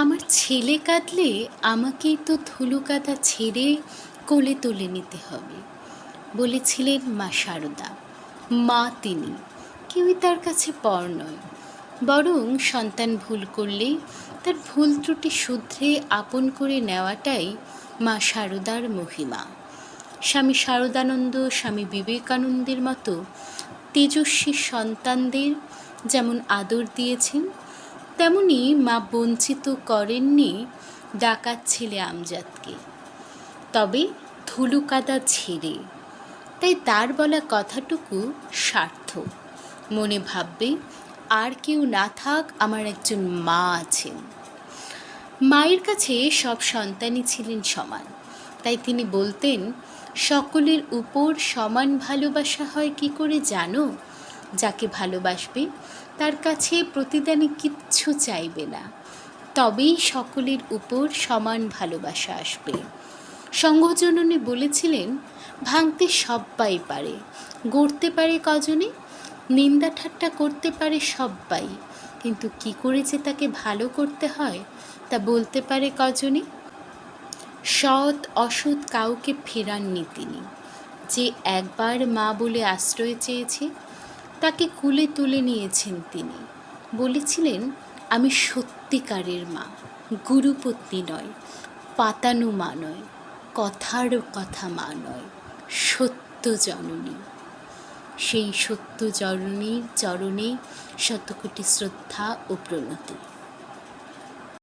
আমার ছেলে কাঁদলে আমাকেই তো ধুলো কাদা ছেড়ে কোলে তুলে নিতে হবে, বলেছিলেন মা শারদা মা তিনি, কেউই তার কাছে পর নয়। বরং সন্তান ভুল করলে তার ভুল ত্রুটি শুধরে আপন করে নেওয়াটাই মা শারদার মহিমা। স্বামী শারদানন্দ স্বামী বিবেকানন্দের মতো তেজস্বী সন্তানদের যেমন আদর দিয়েছেন তেমনি মা বঞ্চিত করেননি ডাকাত ছেলে আমজাদকে। তবে ধুলু কাদা ছেড়ে, তাই তার বলা কথাটুকু সার্থক। মনে ভাববে, আর কেউ না থাক, আমার একজন মা আছেন। মায়ের কাছে সব সন্তানই ছিলেন সমান, তাই তিনি বলতেন, সকলের উপর সমান ভালোবাসা হয় কি করে জানো? যাকে ভালোবাসবে, তার কাছে প্রতিদানে কিচ্ছু চাইবে না। তবেই সকলের উপর সমান ভালোবাসা আসবে। সংঘজননী বলেছিলেন, ভাঙতে সব্বাই পারে, গড়তে পারে কজনে, নিন্দা ঠাট্টা করতে পারে সব্বাই। কিন্তু কি করে যে তাকে ভালো করতে হয়, তা বলতে পারে কজনে? সৎ অসৎ কাউকে ফেরাননি তিনি। যে একবার মা বলে আশ্রয় চেয়েছে তাকে কুলে তুলে নিয়েছেন তিনি। বলেছিলেন, আমি সত্যিকারের মা, গুরুপত্নী নয়, পাতানু মা নয়, কথার কথা মা নয়, সত্য জননী। সেই সত্য জননীর চরণে শতকোটি শ্রদ্ধা ও প্রণতি।